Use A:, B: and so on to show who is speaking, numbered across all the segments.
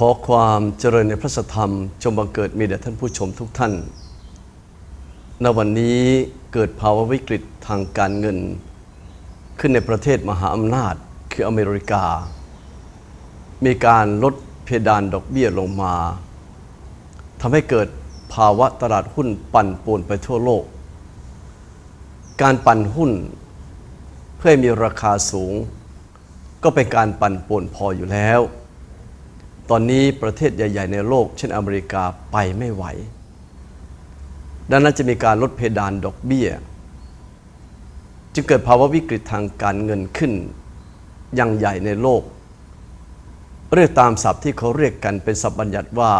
A: ขอความเจริญในพระธรรมจงบังเกิดมีแด่ท่านผู้ชมทุกท่าน ณ วันนี้เกิดภาวะวิกฤตทางการเงิน ขึ้นในประเทศมหาอำนาจคืออเมริกา มีการลดเพดานดอกเบี้ยลงมาทำให้เกิดภาวะตลาดหุ้นปั่นป่วนไปทั่วโลก การปั่นหุ้น เพื่อมีราคาสูง ก็เป็นการปั่นป่วนพออยู่แล้ว ตอนนี้ประเทศใหญ่ ๆ ในโลก เช่นอเมริกาไปไม่ไหว ดังนั้นจะมีการลดเพดานดอกเบี้ย จึงเกิดภาวะวิกฤตทางการเงินขึ้นอย่างใหญ่ในโลก เรียกตามศัพท์ที่เขาเรียกกันเป็นศัพท์บัญญัติว่า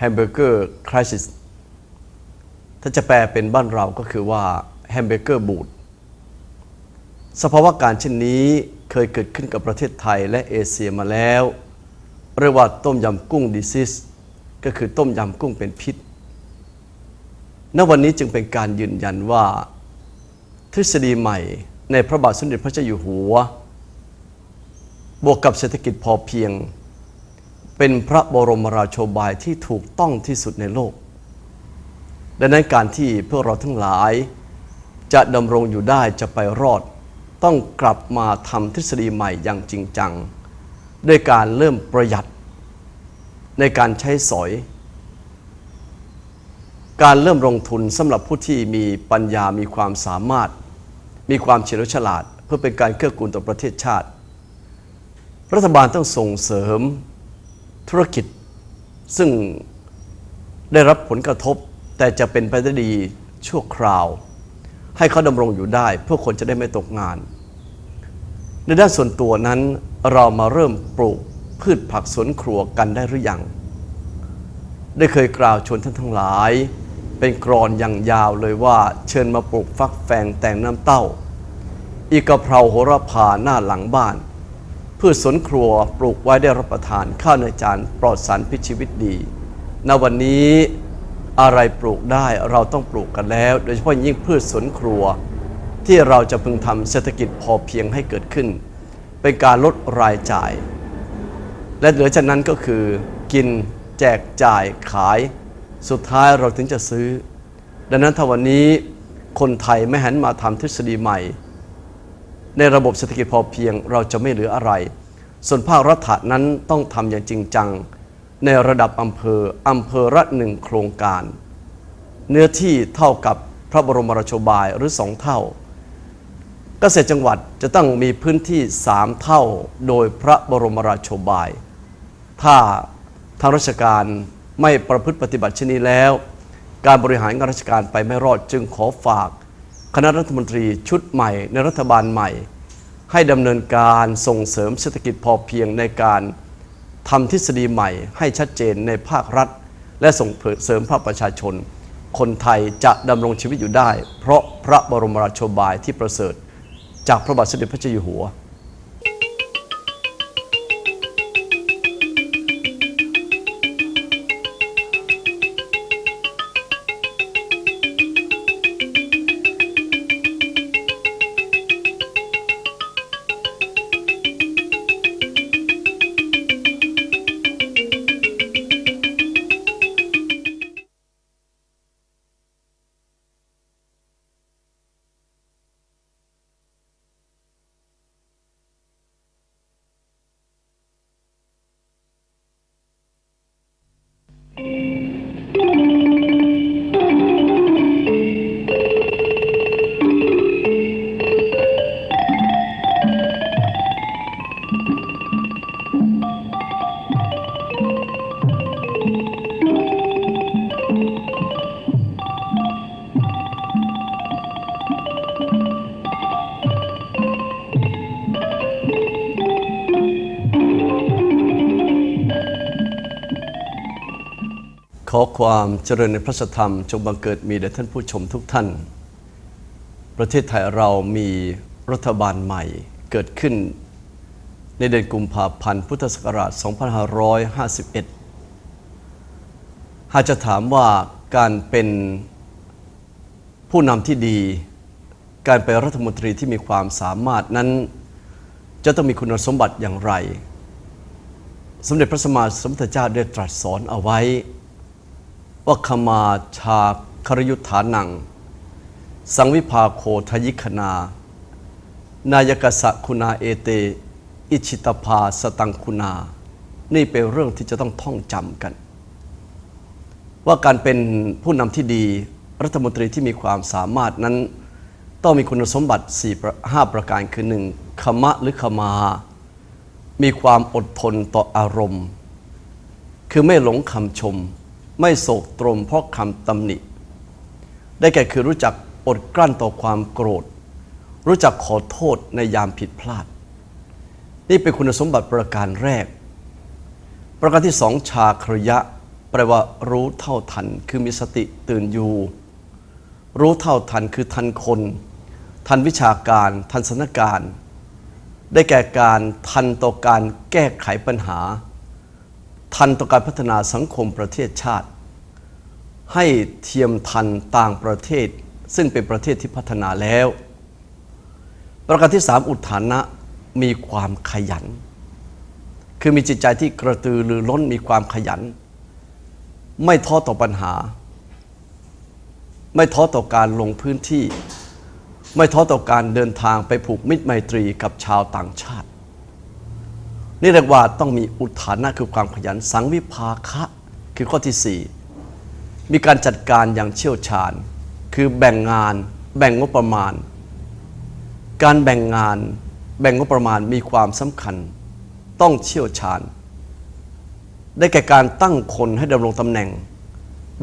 A: hamburger crisis ถ้าจะแปลเป็นบ้านเราก็คือว่า hamburger boot สภาวะการเช่นนี้เคยเกิดขึ้นกับประเทศไทยและเอเชียมาแล้ว เรียกว่าต้มยำกุ้งดิซิสก็คือต้มยำกุ้งเป็นพิษ ณ วันนี้จึงเป็นการยืนยันว่า ทฤษฎีใหม่ในพระบาทสมเด็จพระเจ้าอยู่หัว บวกกับเศรษฐกิจพอเพียง เป็นพระบรมราโชบายที่ถูกต้องที่สุดในโลก ดังนั้นการที่พวกเราทั้งหลาย จะดำรงอยู่ได้จะไปรอด ต้องกลับมาทำทฤษฎีใหม่อย่างจริงจัง ด้วยการเริ่มประหยัด ในการใช้สอย การเริ่มลงทุนสำหรับผู้ที่มีปัญญามีความสามารถ มีความเฉลียวฉลาด เพื่อเป็นการเกื้อกูลต่อประเทศชาติ รัฐบาลต้องส่งเสริมธุรกิจ ซึ่งได้รับผลกระทบ แต่จะเป็นไปได้ดีชั่วคราว ให้เขาดำรงอยู่ได้เพื่อคนจะได้ไม่ตกงาน ในด้านส่วนตัวนั้น เรามาเริ่มปลูกพืชผักสวนครัวกันได้หรือยัง ได้เคยกล่าวชวนท่านทั้งหลาย เป็นกรอนอย่างยาวเลยว่าเชิญมาปลูกฟักแฟงแตงน้ำเต้า อีกกะเพราโหระพาหน้าหลังบ้าน พืชสวนครัวปลูกไว้ได้รับประทานข้าวในจานปลอดสารพิษชีวิตดีณวันนี้อะไรปลูกได้เราต้องปลูกกันแล้ว โดยเฉพาะยิ่งพืชสวนครัว ที่เราจะพึงทำเศรษฐกิจพอเพียงให้เกิดขึ้น เป็นการลดรายจ่าย และเหลือจากนั้นก็คือ กินแจกจ่ายขาย สุดท้ายเราถึงจะซื้อ ดังนั้นถ้าวันนี้คนไทยไม่หันมาทำทฤษฎีใหม่ ในระบบเศรษฐกิจพอเพียงเราจะไม่เหลืออะไร ส่วนภาครัฐนั้นต้องทำอย่างจริงจัง ในระดับอำเภออำเภอละหนึ่งโครงการ เนื้อที่เท่ากับพระบรมราชบายหรือสองเท่า เกษตรจังหวัดจะต้องมีพื้นที่สามเท่าโดยพระบรมราโชบาย ถ้าทางราชการไม่ประพฤติปฏิบัติเช่นนี้แล้ว การบริหารงานราชการไปไม่รอดจึงขอฝาก คณะรัฐมนตรีชุดใหม่ในรัฐบาลใหม่ ให้ดำเนินการส่งเสริมเศรษฐกิจพอเพียงในการทำทฤษฎีใหม่ให้ชัดเจนในภาครัฐ และส่งเสริมภาคประชาชน คนไทยจะดำรงชีวิตอยู่ได้ เพราะพระบรมราชโชบายที่ประเสริฐ จากพระบาทสมเด็จพระเจ้าอยู่หัว ขอความเจริญในพระธรรม จงบังเกิดมีแด่ท่านผู้ชมทุกท่าน ประเทศไทยเรามีรัฐบาลใหม่เกิดขึ้น ในเดือนกุมภาพันธ์พุทธศักราช 2551 หากจะถามว่าการเป็นผู้นำที่ดี การเป็นรัฐมนตรีที่มีความสามารถนั้น จะต้องมีคุณสมบัติอย่างไร สมเด็จพระสัมมาสัมพุทธเจ้าได้ตรัสสอนเอาไว้ ว่าขมาชาครยุทธานัง สังวิภาโคทยิคนา นายกสะคุณาเอเต อิชิตภาสตังคุณา นี่เป็นเรื่องที่จะต้องท่องจำกัน ว่าการเป็นผู้นำที่ดีรัฐมนตรีที่มีความสามารถนั้น ต้องมีคุณสมบัติ 4 5 ประการคือ 1. ขมะหรือขมา มีความอดทนต่ออารมณ์ คือไม่หลงคำชม ไม่โศกตรมเพราะคำตำหนิ ได้แก่คือรู้จักอดกลั้นต่อความโกรธ รู้จักขอโทษในยามผิดพลาด นี่เป็นคุณสมบัติประการแรก ประการที่สองชาครยะ แปลว่ารู้เท่าทัน คือมีสติตื่นอยู่ รู้เท่าทันคือทันคน ทันวิชาการ ทันสถานการณ์ได้แก่การทันต่อการแก้ไขปัญหา ทันต่อการพัฒนาสังคมประเทศชาติ ให้เทียมทันต่างประเทศ ซึ่งเป็นประเทศที่พัฒนาแล้ว ประการที่สามอุทานะมีความขยัน คือมีจิตใจที่กระตือรือร้นมีความขยัน ไม่ท้อต่อปัญหา ไม่ท้อต่อการลงพื้นที่ ไม่ท้อต่อการเดินทางไปผูกมิตรไมตรีกับชาวต่างชาติ นี่เรียกว่าต้องมีอุทานะคือความขยันสังวิภาคะ คือข้อที่สี่มีการจัดการอย่างเชี่ยวชาญ คือแบ่งงานแบ่งงบประมาณ การแบ่งงานแบ่งงบประมาณมีความสำคัญ ต้องเชี่ยวชาญ ได้แก่การตั้งคนให้ดำรงตำแหน่ง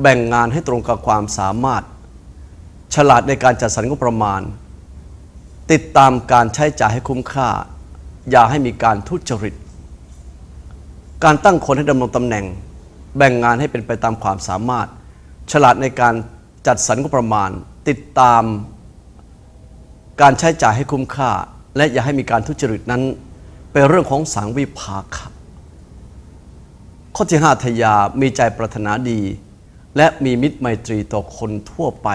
A: แบ่งงานให้ตรงกับความสามารถ ฉลาดในการจัดสรรงบประมาณ ติดตามการใช้จ่ายให้คุ้มค่า อย่าให้มีการทุจริต การตั้งคนให้ดำรงตำแหน่ง แบ่งงานให้เป็นไปตามความสามารถ ฉลาดในการจัดสรรงบประมาณ ติดตามการใช้จ่ายให้คุ้มค่า และอย่าให้มีการทุจริตนั้น เป็นเรื่องของสังวิภาคะ ข้อที่ห้าทยามีใจปรารถนาดี และมีมิตรไมตรีต่อคนทั่วไป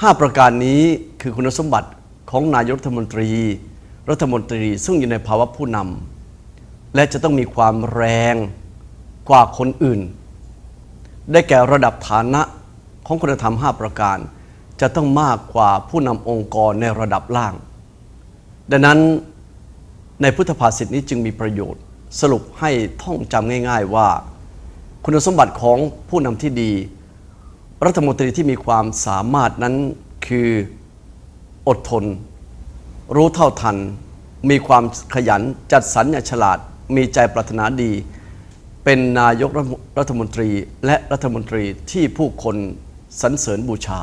A: ห้าประการนี้คือคุณสมบัติของนายกรัฐมนตรี รัฐมนตรีซึ่งอยู่ในภาวะผู้นำ และจะต้องมีความแรงกว่าคนอื่น ได้แก่ระดับฐานะของคุณธรรม 5 ประการ จะต้องมากกว่าผู้นำองค์กรในระดับล่าง ดังนั้นในพุทธภาษิตนี้จึงมีประโยชน์ สรุปให้ท่องจำง่าย ๆว่า คุณสมบัติของผู้นำที่ดี รัฐมนตรีที่มีความสามารถนั้นคืออดทน รู้เท่าทัน มีความขยันจัดสรรอย่างฉลาด มีใจปรารถนาดี เป็นนายกรัฐมนตรีและรัฐมนตรีที่ผู้คนสรรเสริญบูชา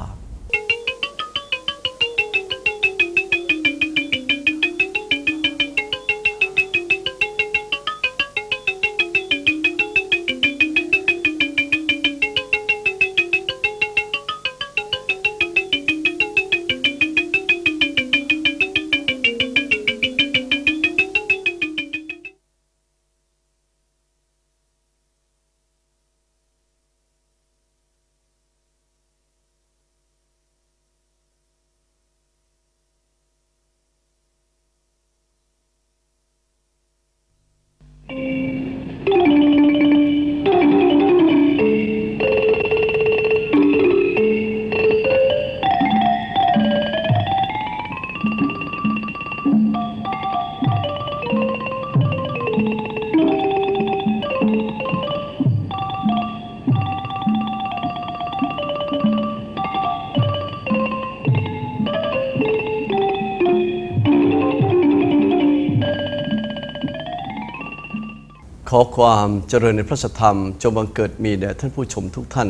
A: อความเจริญในพระสธรรมจงบังเกิดมีแด่ท่านผู้ชมทุกท่าน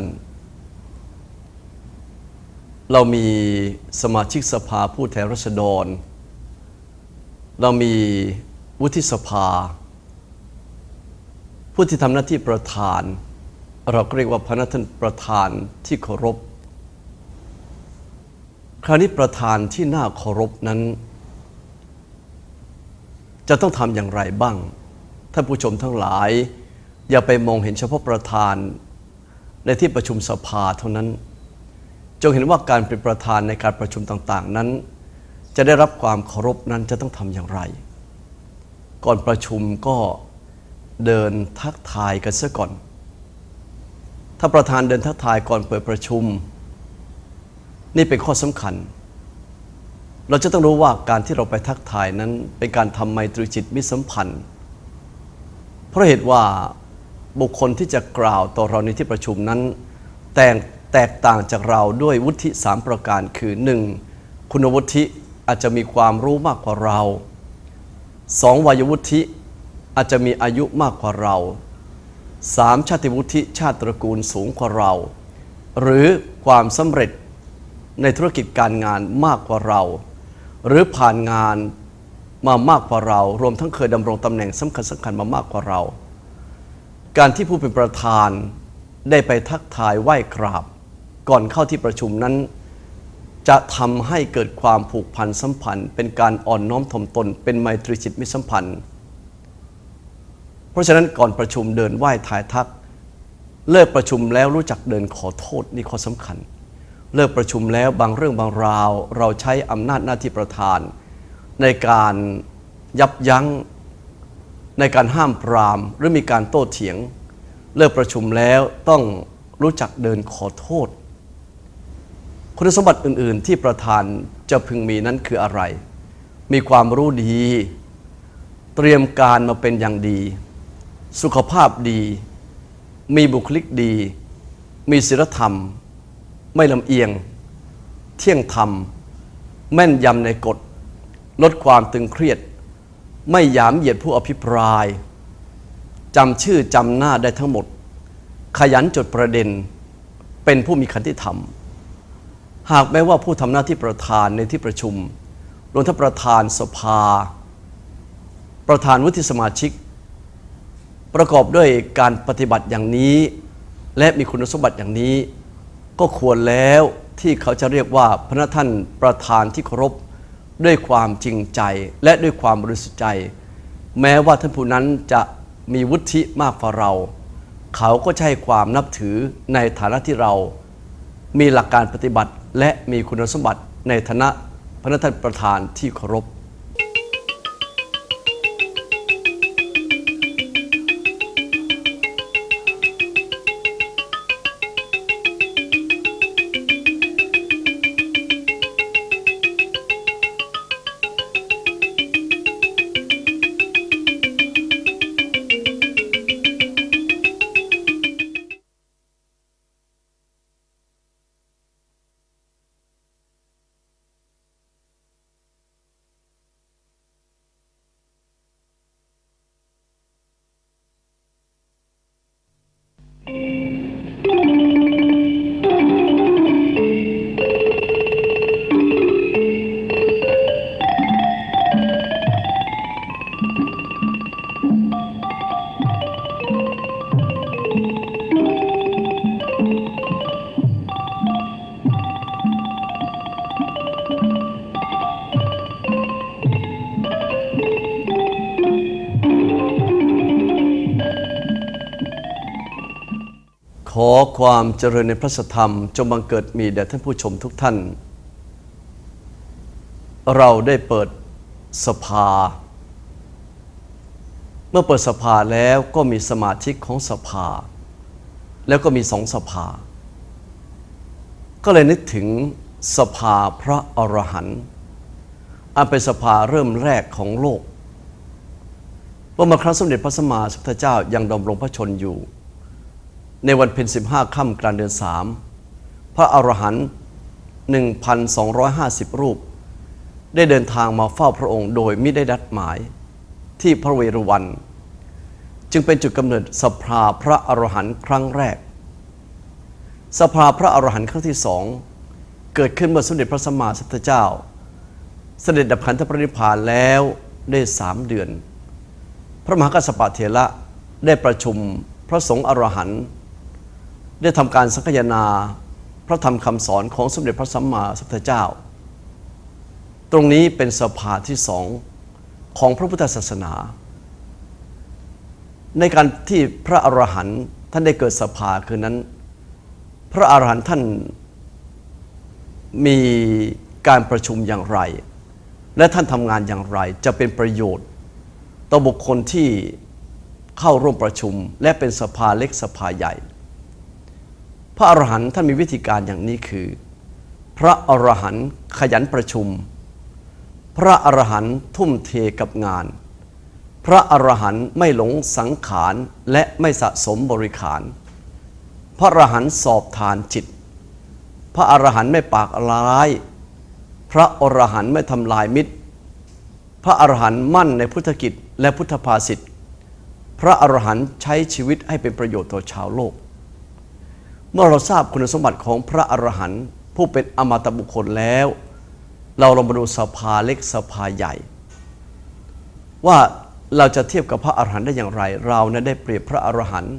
A: เรามีสมาชิกสภาผู้แทนราษฎร เรามีวุฒิสภา ผู้ที่ทำหน้าที่ประธาน เราก็เรียกว่าพระนัท่านประธานที่เคารพ คราวนี้ประธานที่น่าเคารพนั้น จะต้องทำอย่างไรบ้าง ท่านผู้ชมทั้งหลาย อย่าไปมองเห็นเฉพาะประธาน ในที่ประชุมสภาเท่านั้น จงเห็นว่าการเป็นประธานในการประชุมต่างๆนั้น จะได้รับความเคารพนั้นจะต้องทำอย่างไร ก่อนประชุมก็เดินทักทายกันซะก่อน ถ้าประธานเดินทักทายก่อนเปิดประชุม นี่เป็นข้อสำคัญ เราจะต้องรู้ว่าการที่เราไปทักทายนั้นเป็นการทำไมตรีจิตมิสัมพันธ์ เพราะเหตุว่าบุคคลที่จะกล่าวต่อเราในที่ประชุมนั้น แตกแตกต่างจากเราด้วยวุฒิสามประการคือ 1. คุณวุฒิอาจจะมีความรู้มากกว่าเรา 2. วัยวุฒิอาจจะมีอายุมากกว่าเรา 3. ชาติวุฒิชาติตระกูลสูงกว่าเรา หรือความสำเร็จในธุรกิจการงานมากกว่าเรา หรือผ่านงาน มามากกว่าเรา รวมทั้งเคยดำรงตำแหน่งสำคัญสำคัญมามากกว่าเรา การที่ผู้เป็นประธานได้ไปทักทายไหว้กราบ ก่อนเข้าที่ประชุมนั้น จะทำให้เกิดความผูกพันสัมพันธ์ เป็นการอ่อนน้อมถ่อมตน เป็นไมตรีจิตมิสัมพันธ์ เพราะฉะนั้นก่อนประชุมเดินไหว้ทายทัก เลิกประชุมแล้วรู้จักเดินขอโทษนี่ข้อสำคัญ เลิกประชุมแล้วบางเรื่องบางราว เราใช้อำนาจหน้าที่ประธาน ในการยับยั้ง ในการห้ามปราม หรือมีการโต้เถียง เลิกประชุมแล้วต้องรู้จักเดินขอโทษ คุณสมบัติอื่น ๆ ที่ประธานจะพึงมีนั้นคืออะไร มีความรู้ดี เตรียมการมาเป็นอย่างดี สุขภาพดี มีบุคลิกดี มีศีลธรรม ไม่ลำเอียง เที่ยงธรรม แม่นยำในกฎ ลดความตึงเครียด ไม่หยามเหยียดผู้อภิปรายจำชื่อจำหน้าได้ทั้งหมด ขยันจดประเด็น เป็นผู้มีขันติธรรม หากแม้ว่าผู้ทำหน้าที่ประธานในที่ประชุมรวมทั้งประธานสภา ประธานวุฒิสมาชิก ประกอบด้วยการปฏิบัติอย่างนี้ และมีคุณสมบัติอย่างนี้ ก็ควรแล้วที่เขาจะเรียกว่าพระท่านประธานที่เคารพ ด้วยความจริงใจและด้วยความบริสุทธิ์ใจ แม้ว่าท่านผู้นั้นจะมีวุฒิมากกว่าเรา เขาก็ใช้ความนับถือในฐานะที่เรา มีหลักการปฏิบัติและมีคุณสมบัติในฐานะพระนท่านประธานที่เคารพ ขอความเจริญในพระธรรมจงบังเกิดมีแด่ท่านผู้ชมทุกท่าน เราได้เปิดสภา เมื่อเปิดสภาแล้วก็มีสมาชิกของสภา แล้วก็มีสองสภา ก็เลยนึกถึงสภาพระอรหันต์อันเป็นสภาเริ่มแรกของโลกเมื่อมาครั้งสมเด็จพระสัมมาสัมพุทธเจ้ายังดำรงพระชนอยู่ ในวันเพ็ญสิบห้าค่ำกลางเดือนสามพระอรหันต์1,250 รูป ได้เดินทางมาเฝ้าพระองค์โดยไม่ได้ดัดหมายที่พระเวรุวัน จึงเป็นจุดกำเนิดสภาพระอรหันต์ครั้งแรก สภาพระอรหันต์ครั้งที่สองเกิดขึ้นเมื่อสมเด็จพระสัมมาสัมพุทธเจ้า เสด็จดับขันธปรินิพพานแล้วได้สามเดือน พระมหากัสสปะเถระได้ประชุมพระสงฆ์อรหันต์ ได้ทำการสังคายนาพระธรรมคำสอนของสมเด็จพระสัมมาสัมพุทธเจ้า ตรงนี้เป็นสภาที่สองของพระพุทธศาสนา ในการที่พระอรหันต์ท่านได้เกิดสภาคือนั้น พระอรหันต์ท่านมีการประชุมอย่างไร และท่านทำงานอย่างไรจะเป็นประโยชน์ ต่อบุคคลที่เข้าร่วมประชุม และเป็นสภาเล็กสภาใหญ่ พระอรหันต์ท่านมีวิธีการอย่างนี้คือ พระอรหันต์ขยันประชุม พระอรหันต์ทุ่มเทกับงาน พระอรหันต์ไม่หลงสังขารและไม่สะสมบริขาร พระอรหันต์สอบทานจิต พระอรหันต์ไม่ปากร้าย พระอรหันต์ไม่ทำลายมิตร พระอรหันต์มั่นในพุทธกิจและพุทธภาษิตพระอรหันต์ใช้ชีวิตให้เป็นประโยชน์ต่อชาวโลก เมื่อเราทราบคุณสมบัติของพระอรหันต์ผู้เป็นอมตะบุคคลแล้ว เราลองมาดูสภาเล็กสภาใหญ่ ว่าเราจะเทียบกับพระอรหันต์ได้อย่างไร เราเนี่ยได้เปรียบพระอรหันต์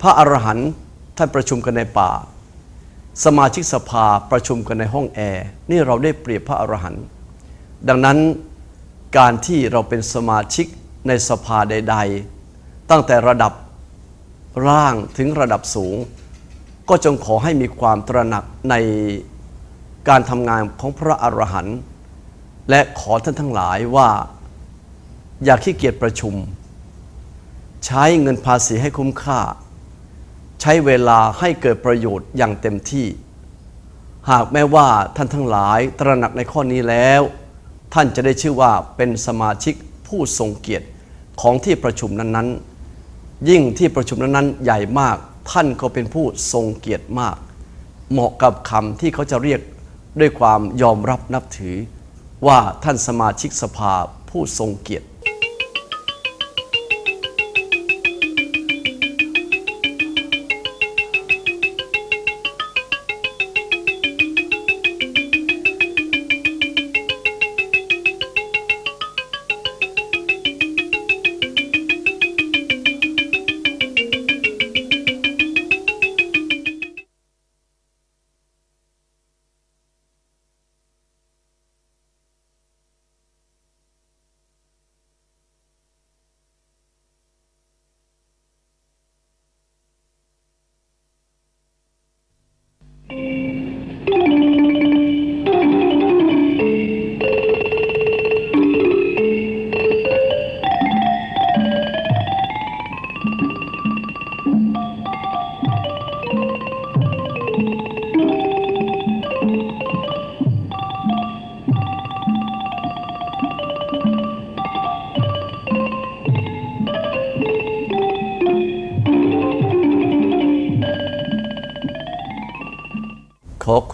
A: พระอรหันต์ท่านประชุมกันในป่า สมาชิกสภาประชุมกันในห้องแอร์นี่เราได้เปรียบพระอรหันต์ดังนั้นการที่เราเป็นสมาชิกในสภาใด ๆ ตั้งแต่ระดับร่างถึงระดับสูง ก็จงขอให้มีความตระหนักในการทำงานของพระอรหันต์และขอท่านทั้งหลายว่า อย่าขี้เกียจประชุม ใช้เงินภาษีให้คุ้มค่า ใช้เวลาให้เกิดประโยชน์อย่างเต็มที่ หากแม้ว่าท่านทั้งหลายตระหนักในข้อนี้แล้ว ท่านจะได้ชื่อว่าเป็นสมาชิกผู้ทรงเกียรติของที่ประชุมนั้นๆ ยิ่งที่ประชุมนั้นๆ ใหญ่มาก ท่านก็เป็นผู้ทรงเกียรติมาก เหมาะกับคำที่เขาจะเรียกด้วยความยอมรับนับถือ ว่าท่านสมาชิกสภาผู้ทรงเกียรติ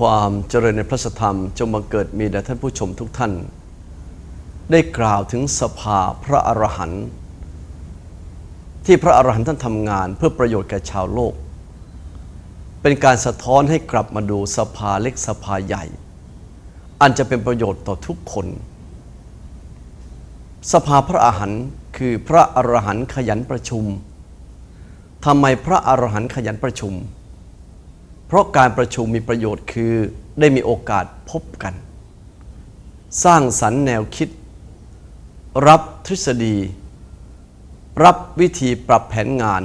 A: ความเจริญในพระธรรมจงบังเกิดมีแด่ท่านผู้ชมทุกท่าน ได้กล่าวถึงสภาพระอรหันต์ที่พระอรหันต์ท่านทำงานเพื่อประโยชน์แก่ชาวโลก เป็นการสะท้อนให้กลับมาดูสภาเล็กสภาใหญ่ อันจะเป็นประโยชน์ต่อทุกคน สภาพระอรหันต์คือพระอรหันต์ขยันประชุมทำไมพระอรหันต์ขยันประชุม ราะการประชุมมีประโยชน์คือได้มีโอกาสพบกัน สร้างสรรค์แนวคิด รับทฤษฎี รับวิธีปรับแผนงาน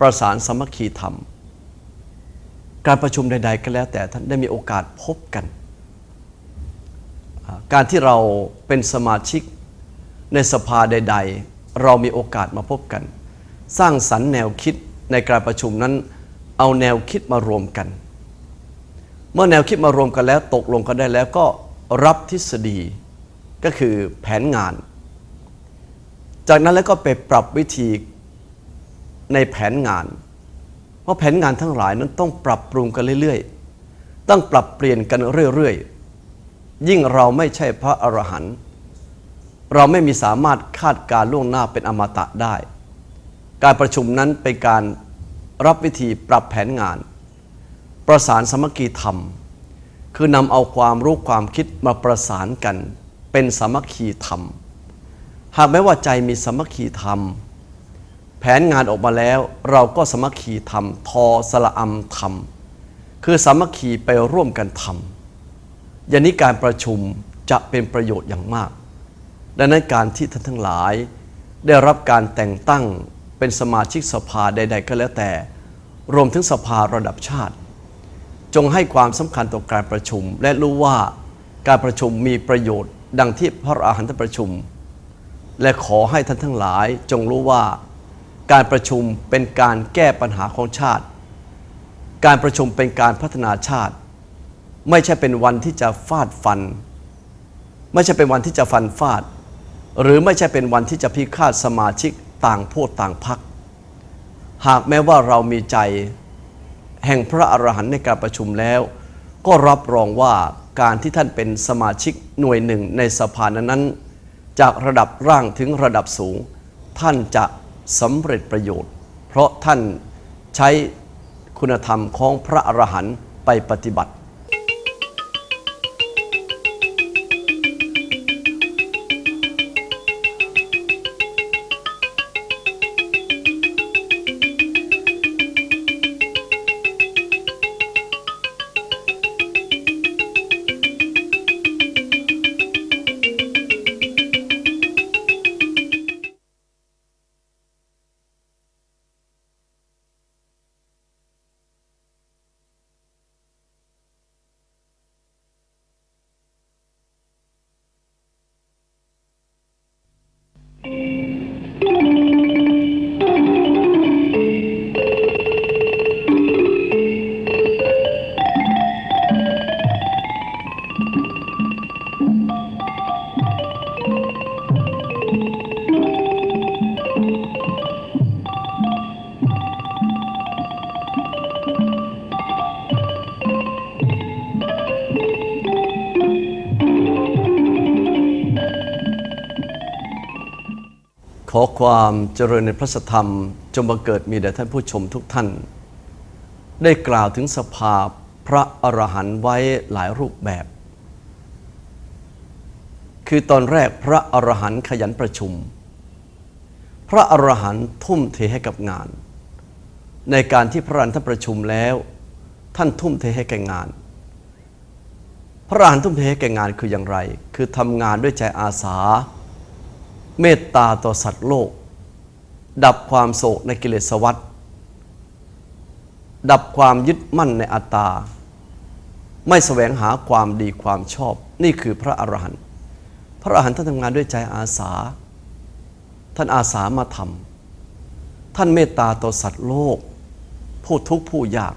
A: ประสานสมัคคีธรรม การประชุมใด ๆ ก็แล้วแต่ท่านได้มีโอกาสพบกัน การที่เราเป็นสมาชิกในสภาใด ๆ เรามีโอกาสมาพบกัน สร้างสรรค์แนวคิดในการประชุมนั้นเอาแนวคิดมารวมกัน เมื่อแนวคิดมารวมกันแล้วตกลงกันได้แล้วก็รับทฤษฎีก็คือแผนงาน จากนั้นแล้วก็ไปปรับวิธีในแผนงาน เพราะแผนงานทั้งหลายนั้นต้องปรับปรุงกันเรื่อยๆ ต้องปรับเปลี่ยนกันเรื่อยๆ ยิ่งเราไม่ใช่พระอรหันต์เราไม่มีสามารถคาดการล่วงหน้าเป็นอมตะได้ การประชุมนั้นเป็นการรับวิธีปรับแผนงาน ประสานสมัคคีธรรม คือนำเอาความรู้ความคิดมาประสานกัน เป็นสมัคคีธรรม หากแม้ว่าใจมีสมัคคีธรรม แผนงานออกมาแล้วเราก็สมัคคีธรรม ทอสละอัมธรรม คือสมัคคีไปร่วมกันทำอย่างนี้การประชุมจะเป็นประโยชน์อย่างมาก ดังนั้นการที่ท่านทั้งหลาย ได้รับการแต่งตั้งเป็นสมาชิกสภาใด ๆ ก็แล้วแต่ รวมถึงสภาระดับชาติ จงให้ความสำคัญต่อการประชุม และรู้ว่าการประชุมมีประโยชน์ ดังที่พระอรหันตประชุม และขอให้ท่านทั้งหลายจงรู้ว่าการประชุมเป็นการแก้ปัญหาของชาติ การประชุมเป็นการพัฒนาชาติ ไม่ใช่เป็นวันที่จะฟาดฟัน ไม่ใช่เป็นวันที่จะฟันฟาด หรือไม่ใช่เป็นวันที่จะพิฆาตสมาชิกต่างพวกต่างพัก หากแม้ว่าเรามีใจ แห่งพระอรหันต์ในการประชุมแล้ว ก็รับรองว่าการที่ท่านเป็นสมาชิกหน่วยหนึ่งในสภานั้นๆ จากระดับร่างถึงระดับสูง ท่านจะสำเร็จประโยชน์ เพราะท่านใช้คุณธรรมของพระอรหันต์ไปปฏิบัติ ความเจริญในพระธรรมจงบังเกิดมีแด่ท่านผู้ชมทุกท่าน ได้กล่าวถึงสภาพพระอรหันต์ไว้หลายรูปแบบ คือตอนแรกพระอรหันต์ขยันประชุม พระอรหันต์ทุ่มเทให้กับงาน ในการที่พระอรหันต์ท่านประชุมแล้ว ท่านทุ่มเทให้แก่งาน พระอรหันต์ทุ่มเทให้แก่งานคืออย่างไร คือทำงานด้วยใจอาสา เมตตาต่อสัตว์โลก ดับความโศกในกิเลสวัฏดับความยึดมั่นในอัตตา ไม่แสวงหาความดีความชอบ นี่คือพระอรหันต์พระอรหันต์ท่านทำงานด้วยใจอาสา ท่านอาสามาทำท่านเมตตาต่อสัตว์โลก ผู้ทุกข์ผู้ยาก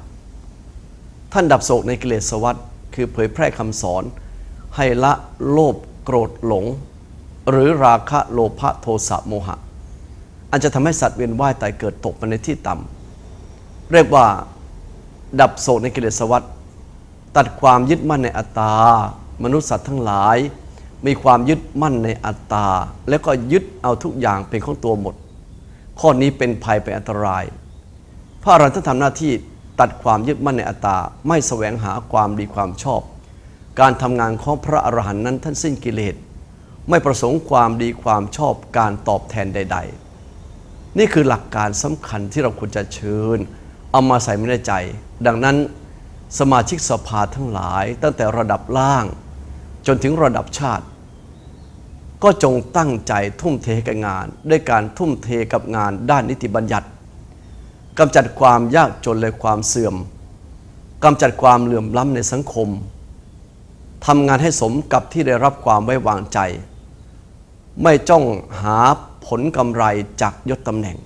A: ท่านดับโศกในกิเลสวัฏคือเผยแพร่คำสอน ให้ละโลภโกรธหลง หรือราคะโลภะโทสะโมหะอันจะทำให้สัตว์เวียนว่ายตายเกิดตกมาในที่ต่ำเรียกว่าดับโศกในกิเลสวัฏตัดความยึดมั่นในอัตตา มนุษย์สัตว์ทั้งหลาย มีความยึดมั่นในอัตตา แล้วก็ยึดเอาทุกอย่างเป็นของตัวหมด ข้อนี้เป็นภัยเป็นอันตราย พระอรหันต์ท่านทำหน้าที่ตัดความยึดมั่นในอัตตา ไม่แสวงหาความดีความชอบ การทำงานของพระอรหันต์นั้นท่านสิ้นกิเลส ไม่ประสงค์ความดีความชอบการตอบแทนใด ๆ นี่คือหลักการสำคัญที่เราควรจะเชิญ เอามาใส่ไม่ในใจ ดังนั้นสมาชิกสภาทั้งหลาย ตั้งแต่ระดับล่าง จนถึงระดับชาติ ก็จงตั้งใจทุ่มเทกับงาน ด้วยการทุ่มเทกับงานด้านนิติบัญญัติกำจัดความยากจนและความเสื่อมกำจัดความเหลื่อมล้ำในสังคมทำงานให้สมกับที่ได้รับความไว้วางใจ ไม่จ้องหาผลกำไรจากยศตำแหน่ง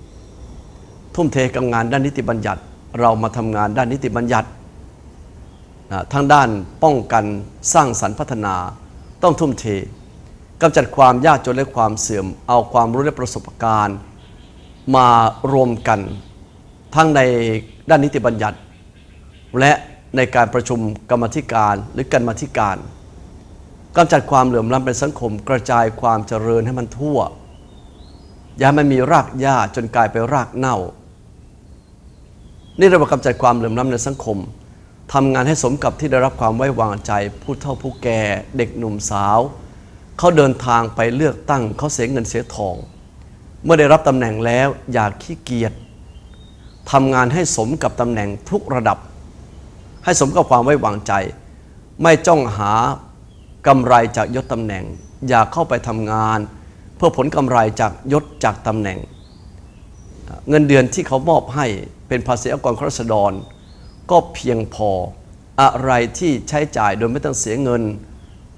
A: ทุ่มเทกับงานด้านนิติบัญญัติ เรามาทำงานด้านนิติบัญญัติทั้งด้านป้องกันสร้างสรรค์พัฒนาต้องทุ่มเทกำจัดความยากจนและความเสื่อม เอาความรู้และประสบการณ์ มารวมกันทั้งในด้านนิติบัญญัติ และในการประชุมกรรมธิการหรือกรรมธิการ กำจัดความเหลื่อมล้ำในสังคม กระจายความเจริญให้มันทั่ว อย่าให้มันมีรากหญ้าจนกลายไปรากเน่า นี่เรียกว่ากำจัดความเหลื่อมล้ำในสังคมทำงานให้สมกับที่ได้รับความไว้วางใจ ผู้เฒ่าผู้แก่เด็กหนุ่มสาว เขาเดินทางไปเลือกตั้งเขาเสียเงินเสียทอง เมื่อได้รับตำแหน่งแล้วอย่าขี้เกียจทำงานให้สมกับตำแหน่งทุกระดับ ให้สมกับความไว้วางใจ ไม่จ้องหา กำไรจากยศตำแหน่ง อย่าเข้าไปทำงาน เพื่อผลกำไรจากยศจากตำแหน่ง เงินเดือนที่เขามอบให้เป็นภาษีอากรครัษฎรก็เพียงพออะไรที่ใช้จ่ายโดยไม่ต้องเสียเงิน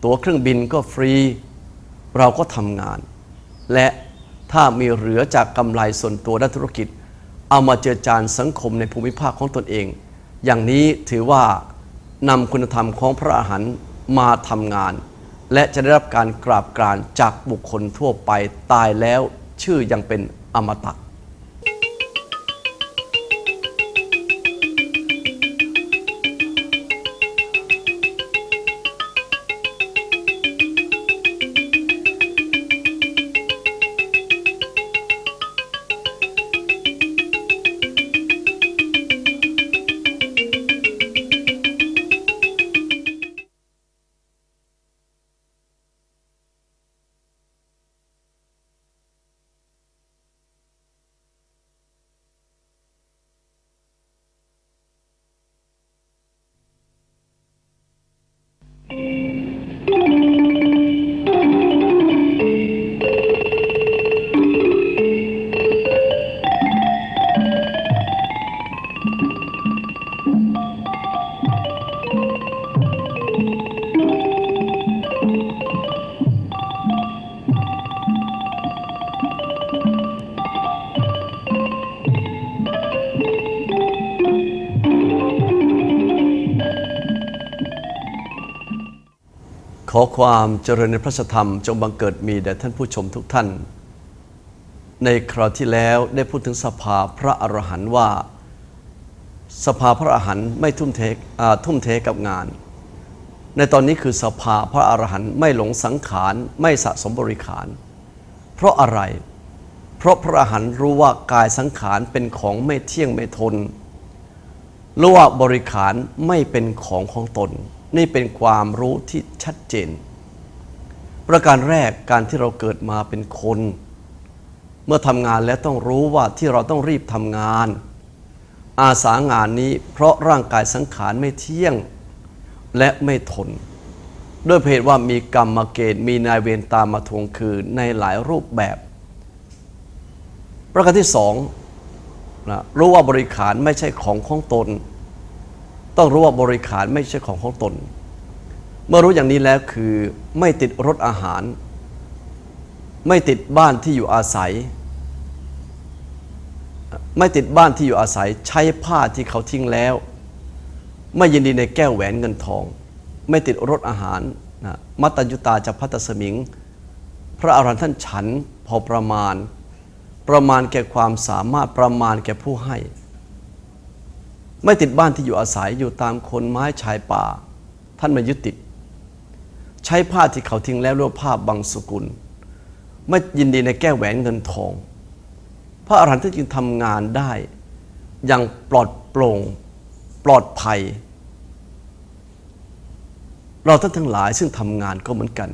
A: ตั๋วเครื่องบินก็ฟรี เราก็ทำงาน และถ้ามีเหลือจากกำไรส่วนตัวด้านธุรกิจ เอามาเจือจานสังคมในภูมิภาคของตนเอง อย่างนี้ถือว่านำคุณธรรมของพระอรหันต์ มาทำงาน และจะได้รับการกราบกรานจากบุคคลทั่วไปตายแล้วชื่อยังเป็นอมตะ ขอความเจริญในพระธรรม จงบังเกิดมีแด่ท่านผู้ชมทุกท่าน ในคราวที่แล้วได้พูดถึงสภาพระอรหันต์ว่า สภาพระอรหันต์ไม่ทุ่มเททุ่มเทกับงาน ในตอนนี้คือสภาพระอรหันต์ไม่หลงสังขารไม่สะสมบริขาร เพราะอะไร เพราะพระอรหันต์รู้ว่ากายสังขารเป็นของไม่เที่ยงไม่ทนรู้ว่าบริขารไม่เป็นของของตน นี่เป็นความรู้ที่ชัดเจน ประการแรกการที่เราเกิดมาเป็นคน เมื่อทำงานแล้วต้องรู้ว่าที่เราต้องรีบทำงาน อาสางานนี้เพราะร่างกายสังขารไม่เที่ยงและไม่ทน ด้วยเหตุว่ามีกรรมเกณฑ์มีนายเวรตามมาทวงคืนในหลายรูปแบบ ประการที่สองนะรู้ว่าบริขารไม่ใช่ของของตน ต้องรู้ว่าบริขารไม่ใช่ของของตน เมื่อรู้อย่างนี้แล้วคือไม่ติดรถอาหาร ไม่ติดบ้านที่อยู่อาศัย ไม่ติดบ้านที่อยู่อาศัย ใช้ผ้าที่เขาทิ้งแล้ว ไม่ยินดีในแก้วแหวนเงินทอง ไม่ติดรถอาหารนะมัตตัญญุตาจะพัตตสมิง พระอรหันต์ท่านฉันพอประมาณ ประมาณแก่ความสามารถประมาณแก่ผู้ให้ ไม่ติดบ้านที่อยู่อาศัยอยู่ตามคนไม้ชายป่า ท่านไม่ยึดติด ใช้ผ้าที่เขาทิ้งแล้วรว่าผ้าบางสกุล ไม่ยินดีในแก้วแหวนเงินทอง พระอรหันต์ท่านจึงทำงานได้ อย่างปลอดโปร่ง ปลอดภัย เราท่านทั้งหลายซึ่งทำงานก็เหมือนกัน